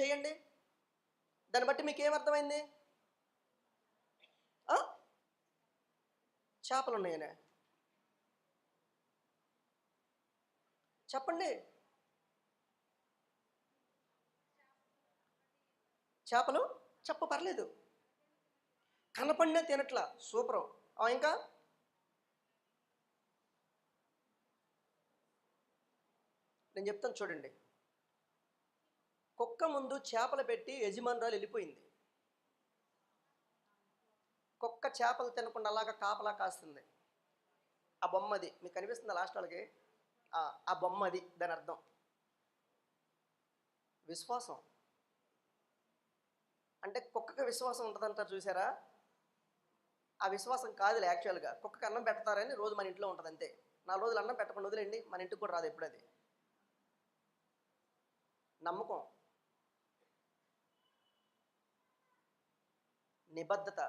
చేయండి. దాన్ని బట్టి మీకు ఏమర్థమైంది ఆ? చేపలు ఉన్నాయనే. చెప్పండి. చేపలు? చెప్ప పర్లేదు. కనపడినా తినట్లా. సూపరు. ఆ, ఇంకా? నేను చెప్తాను చూడండి. కుక్క ముందు చేపలు పెట్టి యజమానురాలు వెళ్ళిపోయింది. కుక్క చేపలు తినకుండా అలాగా కాపలా కాస్తుంది. ఆ బొమ్మది మీకు కనిపిస్తుంది లాస్ట్ వాళ్ళకి? ఆ, బొమ్మది దాని అర్థం. విశ్వాసం. అంటే కుక్కకి విశ్వాసం ఉంటుందంటారు చూసారా? ఆ విశ్వాసం కాదులే యాక్చువల్గా. కుక్కకి అన్నం పెడతారని రోజు మన ఇంట్లో ఉంటుంది అంతే. నాలుగు రోజులు అన్నం పెట్టకుండా వదిలేండి మన ఇంటికి కూడా రాదు ఎప్పుడది. అది నమ్మకం. నిబద్ధత.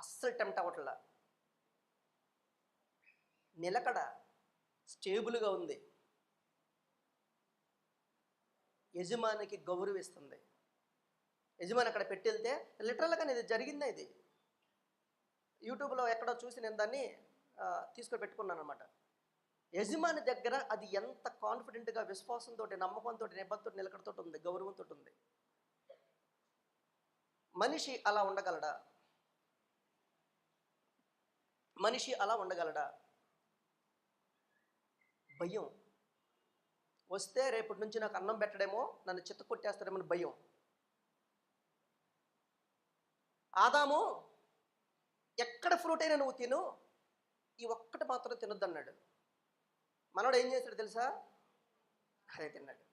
అస్సలు టెంప్ట్ అవ్వట్లా. నిలకడ స్టేబుల్గా ఉంది. యజమానికి గౌరవిస్తుంది. యజమాని అక్కడ పెట్టెళ్తే లిటరల్గా ఇది జరిగిందా ఇది. యూట్యూబ్లో ఎక్కడో చూసి నేను దాన్ని తీసుకొని పెట్టుకున్నాను అనమాట యజమాని దగ్గర అది ఎంత కాన్ఫిడెంట్గా విశ్వాసంతో నమ్మకంతో నిబద్ధతో నిలకడతో ఉంది గౌరవంతో ఉంది. మనిషి అలా ఉండగలడా? మనిషి అలా ఉండగలడా? భయం. వస్తే రేపటి నుంచి నాకు అన్నం పెట్టడేమో నన్ను చిత్త కొట్టేస్తాడేమో అని భయం. ఆదాము ఎక్కడ ఫ్రూట్ అయినా నువ్వు తిను ఈ ఒక్కటి మాత్రం తినొద్దన్నాడు. మనోడు ఏం చేశాడు తెలుసా? అదే తిన్నాడు.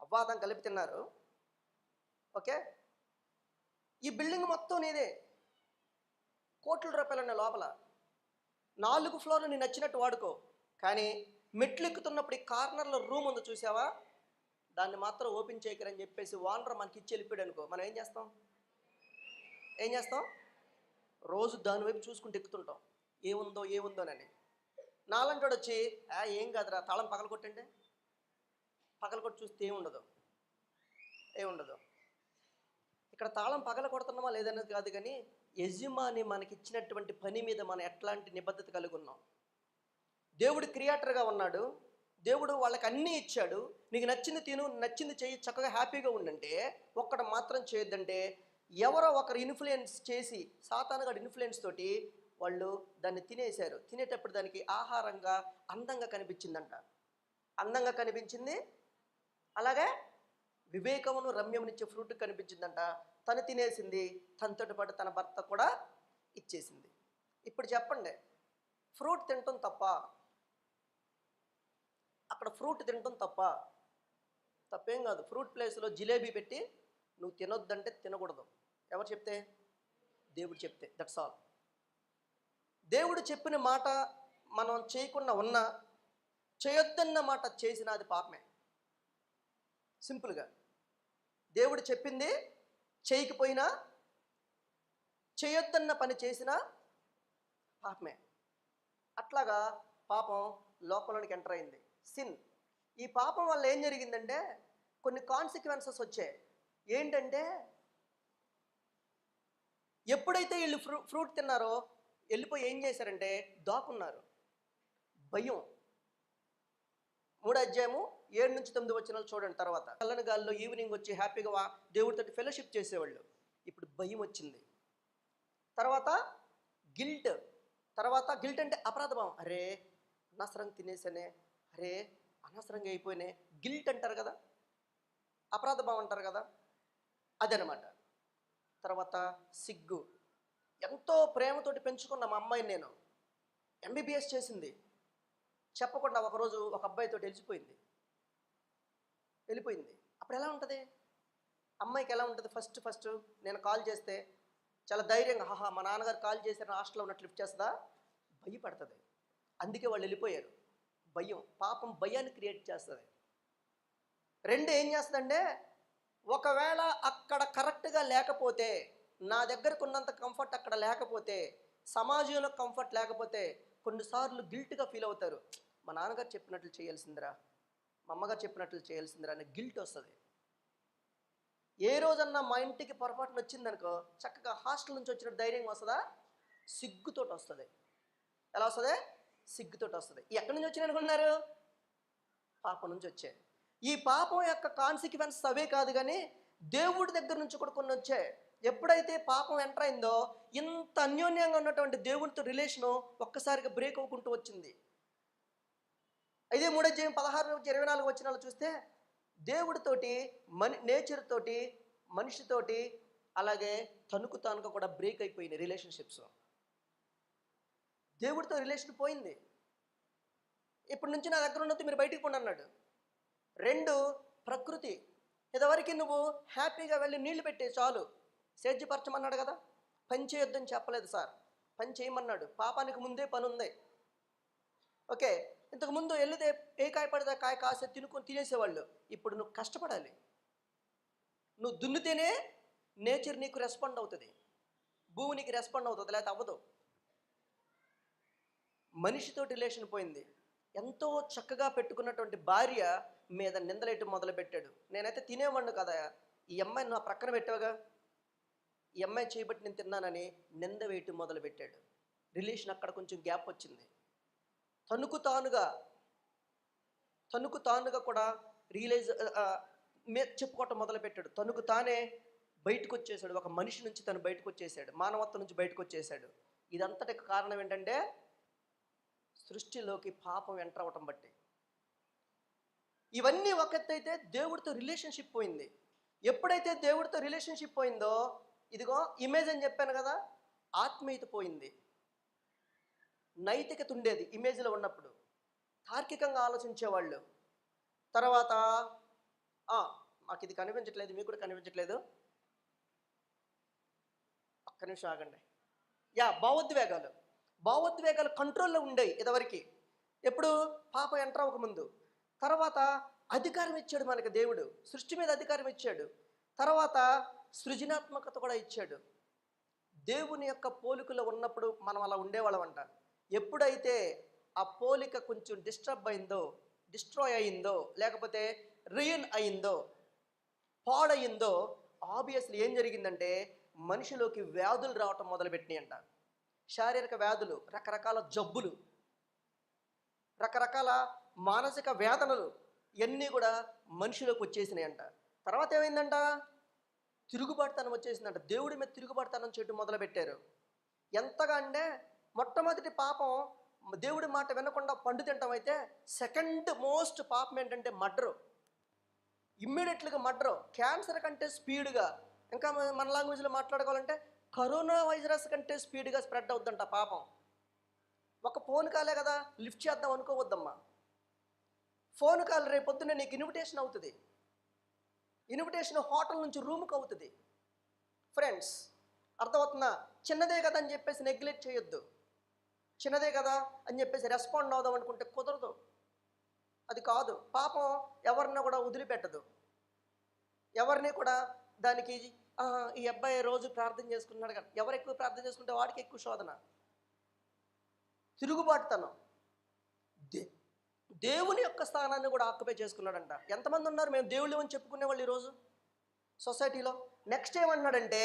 అవ్వాదం కలిపి తిన్నారు. ఓకే? ఈ బిల్డింగ్ మొత్తం నీదే. కోట్ల రూపాయలు ఉన్నాయి లోపల నాలుగు ఫ్లోర్లు నీ నచ్చినట్టు వాడుకో. కానీ మెట్లు ఎక్కుతున్నప్పుడు ఈ కార్నర్లో రూమ్ ఉంది చూసావా? దాన్ని మాత్రం ఓపెన్ చేయకరని చెప్పేసి ఓనర్ మనకి ఇచ్చి వెళ్ళిపోయాడు అనుకో. మనం ఏం చేస్తాం? ఏం చేస్తాం? రోజు దానివైపు చూసుకుంటూ ఎక్కుతుంటాం. ఏముందో ఏముందోనని నాలంటాడు వచ్చి "ఆ, ఏం కాదురా తాళం పగల పగలగొట్టి పగల కొట్టి చూస్తే ఏముండదు? ఏముండదు? ఇక్కడ తాళం పగల కొడుతున్నామా లేదనేది కాదు కానీ యజమాని మనకి ఇచ్చినటువంటి పని మీద మనం ఎట్లాంటి నిబద్ధత కలిగి ఉన్నాం దేవుడు క్రియేటర్గా ఉన్నాడు. దేవుడు వాళ్ళకి అన్నీ ఇచ్చాడు. నీకు నచ్చింది తిను నచ్చింది చెయ్యి చక్కగా హ్యాపీగా ఉండంటే ఒక్కడ మాత్రం చేయొద్దంటే ఎవరో ఒకరు ఇన్ఫ్లుయెన్స్ చేసి సాతానుగాడు ఇన్ఫ్లుయెన్స్ తోటి వాళ్ళు దాన్ని తినేశారు. తినేటప్పుడు దానికి ఆహారంగా అందంగా కనిపించిందంట. అందంగా కనిపించింది. అలాగే వివేకమును రమ్యమునిచ్చే ఫ్రూట్ కనిపించిందంట. తను తినేసింది తనతో పాటు తన భర్త కూడా ఇచ్చేసింది. ఇప్పుడు చెప్పండి ఫ్రూట్ తినటం తప్ప అక్కడ ఫ్రూట్ తినటం తప్ప తప్పేం కాదు. ఫ్రూట్ ప్లేస్లో జిలేబీ పెట్టి నువ్వు తినొద్దంటే తినకూడదు. ఎవరు చెప్తే? దేవుడు చెప్తే. దట్స్ ఆల్ దేవుడు చెప్పిన మాట మనం చేయకుండా ఉన్నా చేయొద్దన్న మాట చేసిన అది పాపమే. సింపుల్గా. దేవుడు చెప్పింది చేయకపోయినా చేయొద్దన్న పని చేసినా పాపమే. అట్లాగా పాపం లోకంలోనికి ఎంటర్ అయింది. సిన్. ఈ పాపం వల్ల ఏం జరిగిందంటే కొన్ని కాన్సిక్వెన్సెస్ వచ్చాయి. ఏంటంటే ఎప్పుడైతే వీళ్ళు ఫ్రూ ఫ్రూట్ తిన్నారో వెళ్ళిపోయి ఏం చేశారంటే దాక్కున్నారు. భయం. మూడు అధ్యాయము ఏడు నుంచి తొమ్మిది వచ్చిన చూడండి తర్వాత. చల్లని గాల్లో ఈవినింగ్ వచ్చి హ్యాపీగా దేవుడితో ఫెలోషిప్ చేసేవాళ్ళు. ఇప్పుడు భయం వచ్చింది. తర్వాత గిల్ట్ తర్వాత గిల్ట్ అంటే అపరాధభావం అరే అనవసరంగా తినేసానే. అరే అనవసరంగా అయిపోయినాయి గిల్ట్ అంటారు కదా? అపరాధభావం అంటారు కదా? అదనమాట. తర్వాత సిగ్గు. ఎంతో ప్రేమతోటి పెంచుకున్న మా అమ్మాయిని నేను. ఎంబీబీఎస్ చేసింది. చెప్పకుండా ఒకరోజు ఒక అబ్బాయితో తెలిసిపోయింది వెళ్ళిపోయింది. అప్పుడు ఎలా ఉంటుంది? అమ్మాయికి ఎలా ఉంటుంది? ఫస్ట్ ఫస్ట్ నేను కాల్ చేస్తే చాలా ధైర్యంగా హాహా మా నాన్నగారు కాల్ చేశారు హాస్టల్లో ఉన్నట్టు లిఫ్ట్ చేస్తుందా? భయపడుతుంది. అందుకే వాళ్ళు వెళ్ళిపోయారు. భయం పాపం భయాన్ని క్రియేట్ చేస్తుంది. రెండు ఏం చేస్తుందంటే ఒకవేళ అక్కడ కరెక్ట్గా లేకపోతే నా దగ్గరకు ఉన్నంత కంఫర్ట్ అక్కడ లేకపోతే సమాజంలో కంఫర్ట్ లేకపోతే కొన్నిసార్లు గిల్ట్గా ఫీల్ అవుతారు. మా నాన్నగారు చెప్పినట్లు చేయాల్సిందిరా. మా అమ్మగారు చెప్పినట్లు చేయాల్సిందిరా అనే గిల్ట్ వస్తుంది. ఏ రోజన్నా మా ఇంటికి పొరపాటున వచ్చిందనుకో చక్కగా హాస్టల్ నుంచి వచ్చిన ధైర్యం వస్తుందా? సిగ్గుతోటి వస్తుంది. ఎలా వస్తుంది? సిగ్గుతోటి వస్తుంది. ఎక్కడి నుంచి వచ్చిన అనుకున్నారు పాపం నుంచి వచ్చే. ఈ పాపం యొక్క కాన్సిక్వెన్స్ అవే కాదు కానీ దేవుడి దగ్గర నుంచి కూడా కొన్ని వచ్చాయి ఎప్పుడైతే పాపం ఎంటర్ అయిందో ఇంత అన్యోన్యంగా ఉన్నటువంటి దేవునితో రిలేషను ఒక్కసారిగా బ్రేక్ అవ్వకుంటూ వచ్చింది. అదే మూడో జీవం పదహారు నుంచి ఇరవై నాలుగు వచ్చినాలు చూస్తే దేవుడితోటి మని నేచర్ తోటి మనిషితోటి అలాగే తణుకు తానుగా కూడా బ్రేక్ అయిపోయింది రిలేషన్షిప్స్ దేవుడితో రిలేషన్ పోయింది. ఇప్పటి నుంచి నా దగ్గర ఉన్నది మీరు బయటికి పోండి అన్నాడు. రెండు ప్రకృతి. ఇదివరకు నువ్వు హ్యాపీగా వెళ్ళి నీళ్ళు పెట్టే చాలు. సేద్యపరచమన్నాడు కదా? పని చేయొద్దని చెప్పలేదు సార్. పని చేయమన్నాడు పాపానికి ముందే పని ఉంది ఓకే. ఇంతకు ముందు ఏ కాయ పడితే కాయ కాసే తినుకొని తినేసేవాళ్ళు. ఇప్పుడు నువ్వు కష్టపడాలి. నువ్వు దున్నితేనే నేచర్ నీకు రెస్పాండ్ అవుతుంది. భూమి నీకు రెస్పాండ్ అవుతుంది లేకపోతే అవ్వదు. మనిషితో రిలేషన్ పోయింది. ఎంతో చక్కగా పెట్టుకున్నటువంటి భార్య మీద నిందలేయటం మొదలుపెట్టాడు. నేనైతే తినేవాడిని కదా? ఈ అమ్మాయిని నా ప్రక్కన పెట్టావుగా? ఈ అమ్మాయి చేయబట్టి నేను తిన్నానని నింద వేయటం మొదలుపెట్టాడు. రిలేషన్ అక్కడ కొంచెం గ్యాప్ వచ్చింది. తణుకు తానుగా తణుకు తానుగా కూడా రియలైజ్ మే చెప్పుకోవటం మొదలుపెట్టాడు. తణుకు తానే బయటకు వచ్చేసాడు ఒక మనిషి నుంచి తను బయటకు వచ్చేసాడు మానవత్వం నుంచి బయటకు వచ్చేసాడు ఇదంతటికి కారణం ఏంటంటే సృష్టిలోకి పాపం ఎంటర్ అవ్వటం బట్టి. ఇవన్నీ ఒక దేవుడితో రిలేషన్షిప్ పోయింది. ఎప్పుడైతే దేవుడితో రిలేషన్షిప్ పోయిందో ఇదిగో ఇమేజ్ అని చెప్పాను కదా ఆత్మీయత పోయింది. నైతికత ఉండేది ఇమేజ్లో ఉన్నప్పుడు. తార్కికంగా ఆలోచించేవాళ్ళు. తర్వాత మాకు ఇది కనిపించట్లేదు మీకు కూడా కనిపించట్లేదు. ఒక్క నిమిషం ఆగండి. యా భావోద్వేగాలు. భావోద్వేగాలు కంట్రోల్లో ఉండేవి ఇదివరకు. ఎప్పుడు పాప ఎంటర్ అవ్వకముందు. తర్వాత అధికారం ఇచ్చాడు మనకి దేవుడు. సృష్టి మీద అధికారం ఇచ్చాడు. తర్వాత సృజనాత్మకత కూడా ఇచ్చాడు. దేవుని యొక్క పోలికలో ఉన్నప్పుడు మనం అలా ఉండేవాళ్ళమంట. ఎప్పుడైతే ఆ పోలిక కొంచెం డిస్టర్బ్ అయిందో డిస్ట్రాయ్ అయిందో లేకపోతే రియన్ అయిందో పాడయిందో ఆబ్వియస్లీ ఏం జరిగిందంటే మనిషిలోకి వ్యాధులు రావటం మొదలుపెట్టినాయి అంట. శారీరక వ్యాధులు రకరకాల జబ్బులు రకరకాల మానసిక వేదనలు ఇవన్నీ కూడా మనిషిలోకి వచ్చేసినాయి అంట. తర్వాత ఏమైందంట? తిరుగుబాటుతనం వచ్చేసిందంట. దేవుడి మీద తిరుగుబాటుతనం చేయటం మొదలుపెట్టారు. ఎంతగా అంటే మొట్టమొదటి పాపం దేవుడి మాట వినకుండా పండు తింటాం అయితే సెకండ్ మోస్ట్ పాపం ఏంటంటే మడ్రు ఇమ్మీడియట్లుగా మడ్రు క్యాన్సర్ కంటే స్పీడ్గా ఇంకా మన లాంగ్వేజ్లో మాట్లాడుకోవాలంటే కరోనా వైరస్ కంటే స్పీడ్గా స్ప్రెడ్ అవుద్దంట పాపం. ఒక ఫోన్ కాలే కదా లిఫ్ట్ చేద్దాం అనుకోవద్దమ్మా. ఫోన్ కాల్ రేపు నీకు ఇన్విటేషన్ అవుతుంది. ఇన్విటేషన్ హోటల్ నుంచి రూమ్కి అవుతుంది. ఫ్రెండ్స్ అర్థమవుతుందా? చిన్నదే కదా అని చెప్పేసి నెగ్లెక్ట్ చేయొద్దు. చిన్నదే కదా అని చెప్పేసి రెస్పాండ్ అవుదాం అనుకుంటే కుదరదు. అది కాదు. పాపం ఎవరిని కూడా వదిలిపెట్టదు. ఎవరిని కూడా దానికి ఈ అబ్బాయి రోజు ప్రార్థన చేసుకున్నాడు కదా. ఎవరు ఎక్కువ ప్రార్థన చేసుకుంటే వాడికి ఎక్కువ శోధన? తిరుగుబాటుతనం. దే దేవుని యొక్క స్థానాన్ని కూడా ఆక్యుపై చేసుకున్నాడంట. ఎంతమంది ఉన్నారు? మేము దేవుళ్ళు అని చెప్పుకునే వాళ్ళు ఈరోజు? సొసైటీలో? నెక్స్ట్ ఏమన్నాడంటే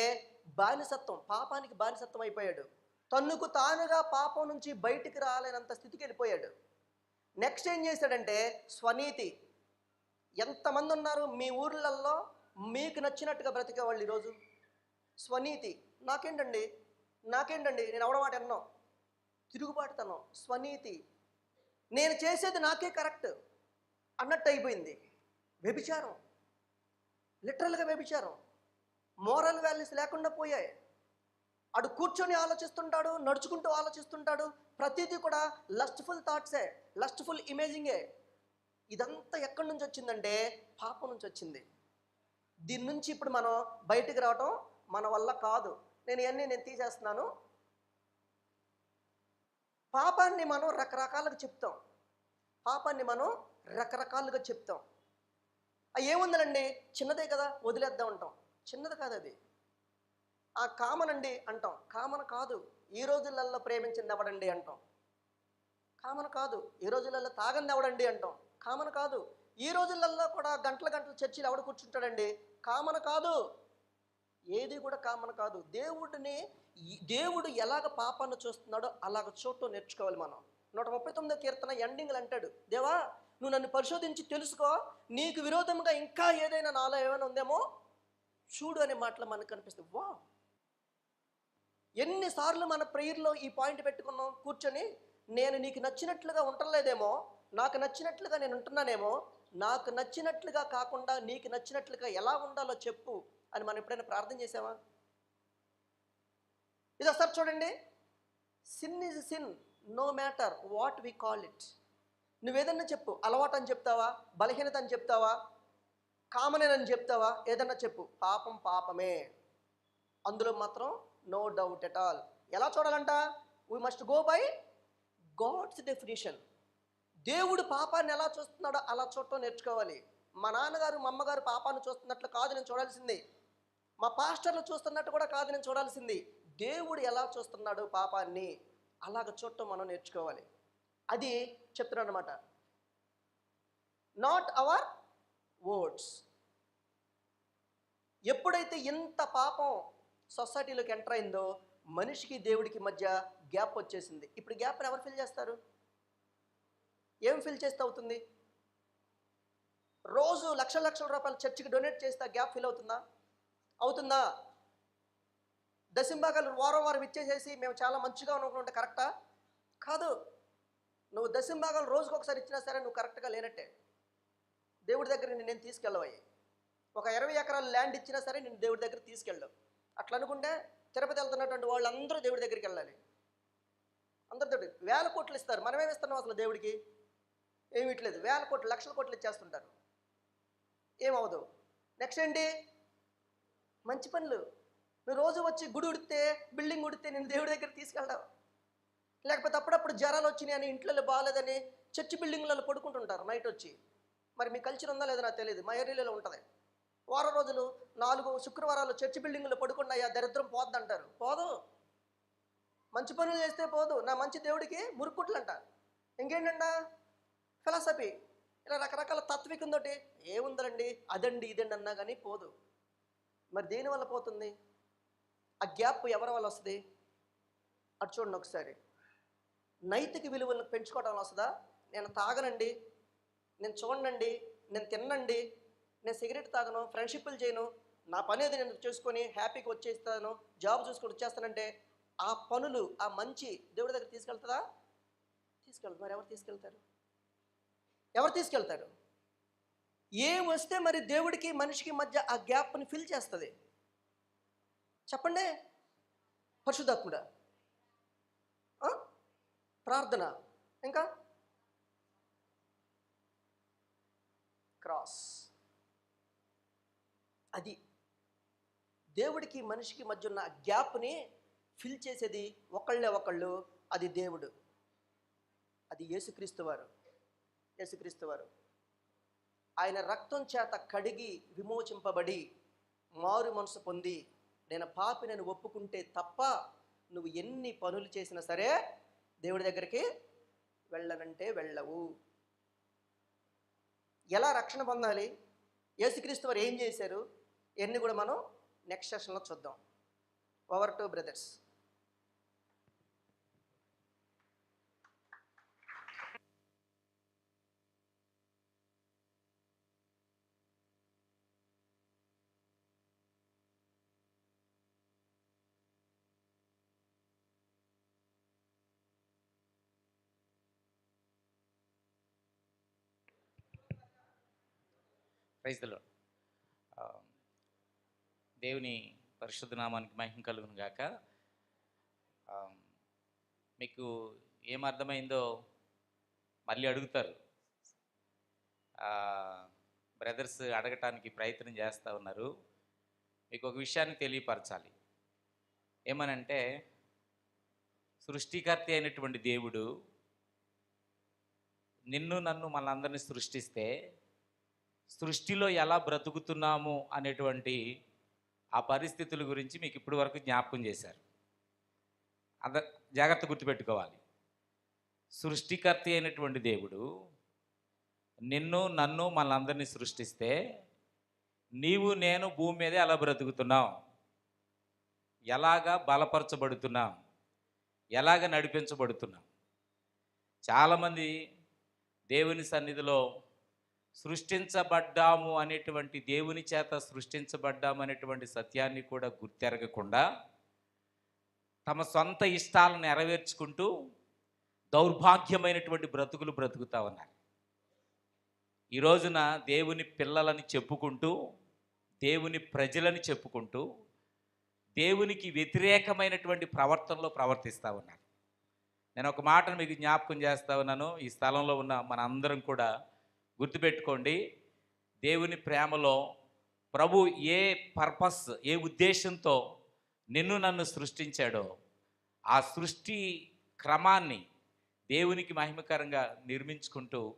బానిసత్వం పాపానికి బానిసత్వం అయిపోయాడు. తన్నుకు తానుగా పాపం నుంచి బయటికి రాలేనంత స్థితికి వెళ్ళిపోయాడు. నెక్స్ట్ ఏం చేశాడంటే స్వనీతి ఎంతమంది ఉన్నారు మీ ఊళ్ళల్లో మీకు నచ్చినట్టుగా బ్రతికేవాళ్ళు ఈరోజు? స్వనీతి నాకేంటండి? నాకేంటండి? నేను అవడమాట ఎన్నో తిరుగుబాటుతనం. స్వనీతి నేను చేసేది నాకే కరెక్ట్ అన్నట్టు అయిపోయింది. వ్యభిచారం. లిటరల్గా వ్యభిచారం. మోరల్ వాల్యూస్ లేకుండా పోయాయి. అటు కూర్చొని ఆలోచిస్తుంటాడు నడుచుకుంటూ ఆలోచిస్తుంటాడు. ప్రతిదీ కూడా లస్ట్ఫుల్ థాట్సే లస్ట్ఫుల్ ఇమేజింగే ఇదంతా ఎక్కడి నుంచి వచ్చిందంటే పాపం నుంచి వచ్చింది. దీని నుంచి ఇప్పుడు మనం బయటికి రావటం మన వల్ల కాదు. నేను ఇవన్నీ నేను తీసేస్తున్నాను. పాపాన్ని మనం రకరకాలుగా చెప్తాం. పాపాన్ని మనం రకరకాలుగా చెప్తాం. ఆ ఏముందనండి చిన్నదే కదా వదిలేద్దాం ఉంటాం చిన్నది కాదు అది. ఆ కామన్ అండి అంటాం. కామన్ కాదు. ఈ రోజులలో ప్రేమించింది ఎవడండి అంటాం. కామన్ కాదు. ఈ రోజులలో తాగంది ఎవడండి అంటాం. కామన్ కాదు. ఈ రోజులల్లో కూడా గంటల గంటల చర్చిలు ఎవడు కూర్చుంటాడండి? కామన్ కాదు. ఏది కూడా కామన్ కాదు. దేవుడిని దేవుడు ఎలాగ పాపాన్ని చూస్తున్నాడో అలాగ చూడటం నేర్చుకోవాలి మనం. నూట ముప్పై తొమ్మిదో కీర్తన ఎండింగ్లు అంటాడు. దేవా నువ్వు నన్ను పరిశోధించి తెలుసుకో. నీకు విరోధంగా ఇంకా ఏదైనా నాలో ఏమైనా ఉందేమో? చూడు అనే మాటలు మనకు కనిపిస్తుంది వా ఎన్నిసార్లు మన ప్రేయర్లో ఈ పాయింట్ పెట్టుకున్నాం? కూర్చొని నేను నీకు నచ్చినట్లుగా ఉండలేదేమో నాకు నచ్చినట్లుగా నేను ఉంటున్నానేమో నాకు నచ్చినట్లుగా కాకుండా నీకు నచ్చినట్లుగా ఎలా ఉండాలో చెప్పు అని మనం ఎప్పుడైనా ప్రార్థన చేసామా? ఇది ఒకసారి చూడండి. Sin is sin no matter what we call it నువ్వేదన్నా చెప్పు. అలవాటు అని చెప్తావా? బలహీనత అని చెప్తావా? కామనేనని చెప్తావా? ఏదన్నా చెప్పు. పాపం పాపమే. అందులో మాత్రం నో డౌట్ ఎట్ ఆల్ ఎలా చూడాలంట? We must go by God's definition దేవుడు పాపాన్ని ఎలా చూస్తున్నాడో అలా చూడటం నేర్చుకోవాలి. మా నాన్నగారు మా అమ్మగారు పాపాన్ని చూస్తున్నట్లు కాదు నేను చూడాల్సింది. మా పాస్టర్లు చూస్తున్నట్టు కూడా కాదు నేను చూడాల్సింది. దేవుడు ఎలా చూస్తున్నాడు పాపాన్ని అలాగ చూడటం మనం నేర్చుకోవాలి. అది చెప్తున్నాడు అనమాట నాట్ అవర్ వర్డ్స్ ఎప్పుడైతే ఇంత పాపం సొసైటీలోకి ఎంటర్ అయిందో మనిషికి దేవుడికి మధ్య గ్యాప్ వచ్చేసింది. ఇప్పుడు గ్యాప్ని ఎవరు ఫిల్ చేస్తారు? ఏం ఫిల్ చేస్తే అవుతుంది? రోజు లక్ష లక్షల రూపాయలు చర్చికి డొనేట్ చేస్తే గ్యాప్ ఫిల్ అవుతుందా? అవుతుందా? దశంభాగాలు వారం వారం ఇచ్చేసేసి మేము చాలా మంచిగా ఉన్నటువంటి కరెక్టా? కాదు. నువ్వు దశంభాగాలు రోజుకు ఒకసారి ఇచ్చినా సరే నువ్వు కరెక్ట్గా లేనట్టే. దేవుడి దగ్గర నేను తీసుకెళ్ళవయ్యి? ఒక ఇరవై ఎకరాల ల్యాండ్ ఇచ్చినా సరే నేను దేవుడి దగ్గర తీసుకెళ్ళవు. అట్లా అనుకుంటే తిరుపతి వెళ్తున్నటువంటి వాళ్ళందరూ దేవుడి దగ్గరికి వెళ్ళాలి. అందరు వేల కోట్లు ఇస్తారు. మనమేమి ఇస్తున్నాం అసలు దేవుడికి? ఏమి ఇట్లేదు వేల కోట్లు లక్షల కోట్లు ఇచ్చేస్తుంటారు. ఏమవదు నెక్స్ట్ ఏంటి? మంచి పనులు. నువ్వు రోజు వచ్చి గుడి ఉడితే బిల్డింగ్ ఉడితే నేను దేవుడి దగ్గర తీసుకెళ్ళావు లేకపోతే అప్పుడప్పుడు జ్వరాలు వచ్చినాయి అని ఇంట్లో బాగాలేదని చర్చి బిల్డింగ్లలో పడుకుంటుంటారు నైట్ వచ్చి. మరి మీ కల్చర్ ఉందా లేదో నాకు తెలియదు. మా ఏరియాలో ఉంటుంది. వారం రోజులు నాలుగు శుక్రవారాలు చర్చి బిల్డింగ్లో పడుకున్నాయా? దరిద్రం పోద్ది అంటారు పోదు. మంచి పనులు చేస్తే పోదు. నా మంచి దేవుడికి మురుక్కుట్లంట. అంట ఇంకేంటంట? ఫిలాసఫీ. ఇలా రకరకాల తత్వికంతోటి ఏముందండి అదండి ఇదండి అన్నా కానీ పోదు. మరి దేని వల్ల పోతుంది? ఆ గ్యాప్ ఎవరి వల్ల వస్తుంది? అటు చూడండి ఒకసారి. నైతిక విలువలను పెంచుకోవడం వల్ల వస్తుందా? నేను తాగనండి. నేను చూడండి నేను తిన్నండి. నేను సిగరెట్ తాగను ఫ్రెండ్షిప్లు చేయను నా పని అది నేను చేసుకొని హ్యాపీగా వచ్చేస్తాను జాబ్ చూసుకొని వచ్చేస్తానంటే ఆ పనులు ఆ మంచి దేవుడి దగ్గర తీసుకెళ్తుందా తీసుకెళ్తారు. మరి ఎవరు తీసుకెళ్తారు? ఎవరు తీసుకెళ్తారు? ఏం వస్తే మరి దేవుడికి మనిషికి మధ్య ఆ గ్యాప్ని ఫిల్ చేస్తుంది? చెప్పండి. పరిశుధాత్ముడ ప్రార్థన. ఇంకా? క్రాస్. అది దేవుడికి మనిషికి మధ్య ఉన్న గ్యాప్ని ఫిల్ చేసేది ఒకళ్ళే ఒకళ్ళు అది దేవుడు. అది యేసుక్రీస్తు వారు. యేసుక్రీస్తు వారు. ఆయన రక్తం చేత కడిగి విమోచింపబడి మారు మనసు పొంది నేను పాపి నేను ఒప్పుకుంటే తప్ప నువ్వు ఎన్ని పనులు చేసినా సరే దేవుడి దగ్గరికి వెళ్ళనంటే వెళ్ళవు. ఎలా రక్షణ పొందాలి? యేసుక్రీస్తు వారు ఏం చేశారు? ఇవన్నీ కూడా మనం నెక్స్ట్ సెషన్లో చూద్దాం. ఓవర్ టు బ్రదర్స్ ప్రైజ్లో దేవుని పరిశుద్ధ నామానికి మహిం కలుగును గాక. మీకు ఏం అర్థమైందో మళ్ళీ అడుగుతారు. బ్రదర్స్ అడగటానికి ప్రయత్నం చేస్తూ ఉన్నారు. మీకు ఒక విషయాన్ని తెలియపరచాలి. ఏమనంటే సృష్టికర్త అయినటువంటి దేవుడు నిన్ను నన్ను మనందరినీ సృష్టిస్తే సృష్టిలో ఎలా బ్రతుకుతున్నాము అనేటువంటి ఆ పరిస్థితుల గురించి మీకు ఇప్పటి వరకు జ్ఞాపకం చేశారు. అంత జాగ్రత్త గుర్తుపెట్టుకోవాలి. సృష్టికర్త అయినటువంటి దేవుడు నిన్ను నన్ను మనందరినీ సృష్టిస్తే నీవు నేను భూమి మీదే అలా బ్రతుకుతున్నాం? ఎలాగా బలపరచబడుతున్నాం? ఎలాగ నడిపించబడుతున్నాం? చాలామంది దేవుని సన్నిధిలో సృష్టించబడ్డాము అనేటువంటి దేవుని చేత సృష్టించబడ్డాము అనేటువంటి సత్యాన్ని కూడా గుర్తెరగకుండా తమ సొంత ఇష్టాలను నెరవేర్చుకుంటూ దౌర్భాగ్యమైనటువంటి బ్రతుకులు బ్రతుకుతా ఉన్నారు. ఈ రోజున దేవుని పిల్లలని చెప్పుకుంటూ దేవుని ప్రజలని చెప్పుకుంటూ దేవునికి వ్యతిరేకమైనటువంటి ప్రవర్తనలో ప్రవర్తిస్తూ ఉన్నారు. నేను ఒక మాటను మీకు జ్ఞాపకం చేస్తా ఉన్నాను. ఈ స్థలంలో ఉన్న మన అందరం కూడా గుర్తుపెట్టుకోండి దేవుని ప్రేమలో ప్రభు ఏ పర్పస్ ఏ ఉద్దేశంతో నిన్ను నన్ను సృష్టించాడో ఆ సృష్టి క్రమాన్ని దేవునికి మహిమకరంగా నిర్మించుకుంటూ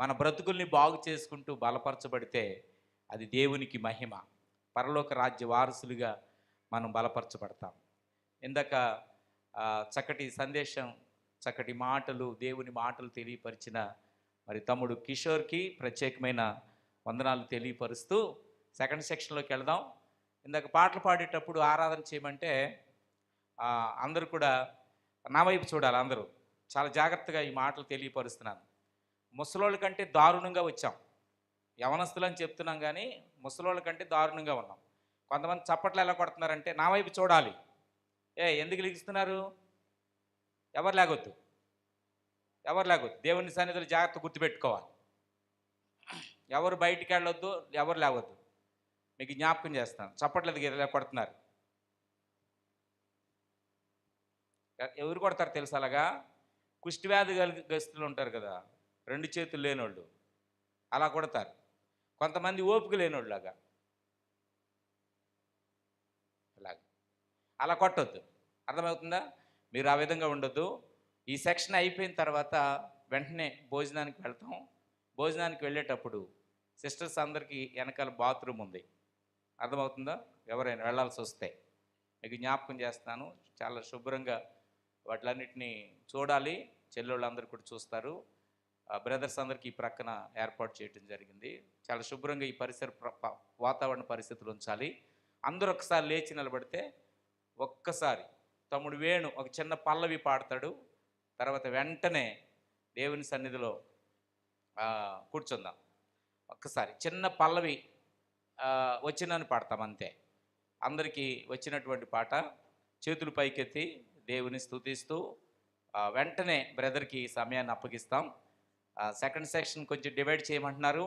మన బ్రతుకుల్ని బాగు చేసుకుంటూ బలపరచబడితే అది దేవునికి మహిమ. పరలోక రాజ్య వారసులుగా మనం బలపరచబడతాం. ఇందాక చక్కటి సందేశం చక్కటి మాటలు దేవుని మాటలు తెలియపరిచిన మరి తమ్ముడు కిషోర్కి ప్రత్యేకమైన వందనాలు తెలియపరుస్తూ సెకండ్ సెక్షన్లోకి వెళదాం. ఇందాక పాటలు పాడేటప్పుడు ఆరాధన చేయమంటే అందరూ కూడా నా వైపు చూడాలి అందరూ. చాలా జాగ్రత్తగా ఈ మాటలు తెలియపరుస్తున్నాను. ముసలోళ్ళ కంటే దారుణంగా వచ్చాం. యవనస్తులు అని చెప్తున్నాం కానీ ముసలోళ్ళ కంటే దారుణంగా ఉన్నాం. కొంతమంది చప్పట్లు ఎలా కొడుతున్నారంటే నా వైపు చూడాలి. ఏ ఎందుకు లిగిస్తున్నారు? ఎవరు లేగొద్దు. ఎవరు లేగొద్దు దేవుని సన్నిధిలో జాగ్రత్త గుర్తుపెట్టుకోవాలి. ఎవరు బయటికి వెళ్ళొద్దు ఎవరు లేవద్దు. మీకు జ్ఞాపకం చేస్తాను. చప్పట్లేదు ఎదిగి కొడుతున్నారు. ఎవరు కొడతారు తెలుసు అలాగా? కుష్టివ్యాధి గస్తులు ఉంటారు కదా రెండు చేతులు లేనోళ్ళు అలా కొడతారు. కొంతమంది ఓపిక లేనోళ్ళలాగా లాగా. అలా కొట్టొద్దు. అర్థమవుతుందా? మీరు ఆ విధంగా ఉండొద్దు. ఈ సెక్షన్ అయిపోయిన తర్వాత వెంటనే భోజనానికి వెళ్తాం. భోజనానికి వెళ్ళేటప్పుడు సిస్టర్స్ అందరికీ వెనకాల బాత్రూమ్ ఉంది. అర్థమవుతుందా? ఎవరైనా వెళ్ళాల్సి వస్తే. మీకు జ్ఞాపకం చేస్తాను చాలా శుభ్రంగా వాటిలన్నిటిని చూడాలి. చెల్లెళ్ళందరూ కూడా చూస్తారు. బ్రదర్స్ అందరికీ ఈ ప్రక్కన ఏర్పాటు చేయడం జరిగింది. చాలా శుభ్రంగా ఈ పరిసర వాతావరణ పరిస్థితులు ఉంచాలి. అందరూ ఒకసారి లేచి నిలబడితే ఒక్కసారి తమ్ముడు వేణు ఒక చిన్న పల్లవి పాడతాడు. తర్వాత వెంటనే దేవుని సన్నిధిలో కూర్చుందాం. ఒక్కసారి చిన్న పల్లవి వచ్చినని పాడతాం అంతే. అందరికీ వచ్చినటువంటి పాట చేతులు పైకెత్తి దేవుని స్తుతిస్తూ వెంటనే బ్రదర్కి సమయాన్ని అప్పగిస్తాం. సెకండ్ సెక్షన్ కొంచెం డివైడ్ చేయమంటున్నారు.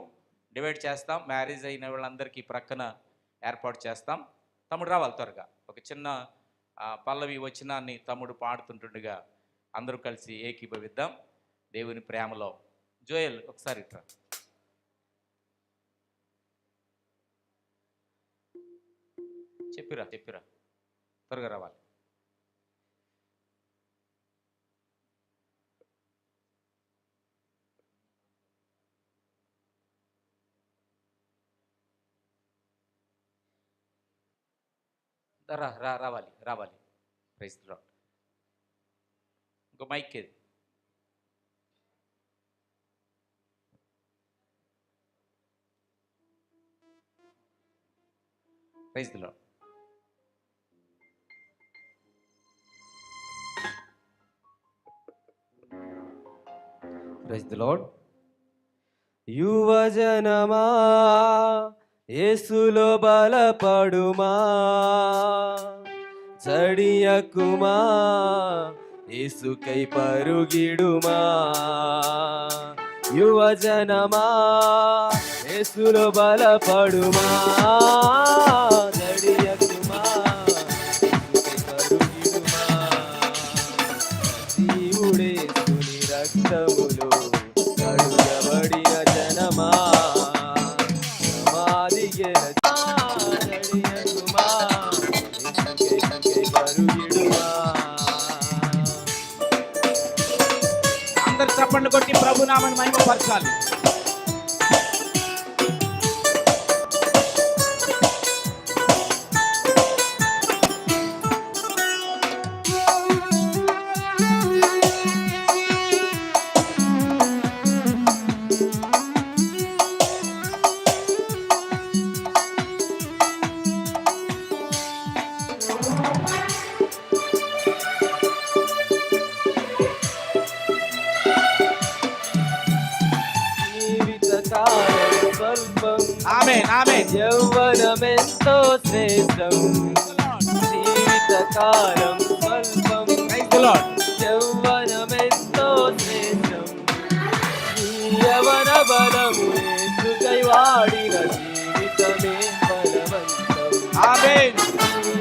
డివైడ్ చేస్తాం. మ్యారేజ్ అయిన వాళ్ళందరికీ ప్రక్కన ఏర్పాటు చేస్తాం. తమ్ముడు రావాలి త్వరగా. ఒక చిన్న పల్లవి వచ్చినాన్ని తమ్ముడు పాడుతుంటుండగా అందరూ కలిసి ఏకీభవిద్దాం. దేవుని ప్రేమలో. జోయల్ ఒకసారి ఇట్రా. చెప్పిరా చెప్పిరా. త్వరగా రావాలి. రా రావాలి రావాలి. రైస్ రా ఇంకో మైక్ ఏది ప్రైజ్ దిలో ప్రైజ్ ది లార్డ్ యువజనమా యేసులో బలపడుమా జడియకుమా ఏసుకై పరుగిడుమా? యువజనమా? ఏసులో బలపడుమా? నామని మహిమపరచాలి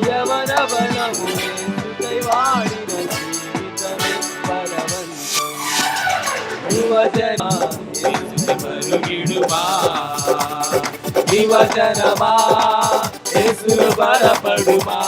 యవన బలము వాడిన జీవితమే బలవంతం యువజన యేసుని యువజనమా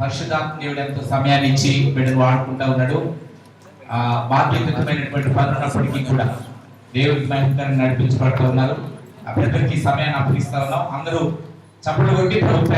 పరిశుధాత్మ దేవుడు ఎంతో సమయాన్ని ఇచ్చి బిడ్డను వాడుకుంటా ఉన్నాడు. ఆ బాధ్యతమైనటువంటి పనులు ఉన్నప్పటికీ కూడా దేవుడి మహిమకరంగా నడిపించబడుతూ ఉన్నారు. ఆ బిడ్డలకి సమయాన్ని అప్పగిస్తా ఉన్నాం. అందరూ చప్పట్లు కొట్టి ప్రభుత్వ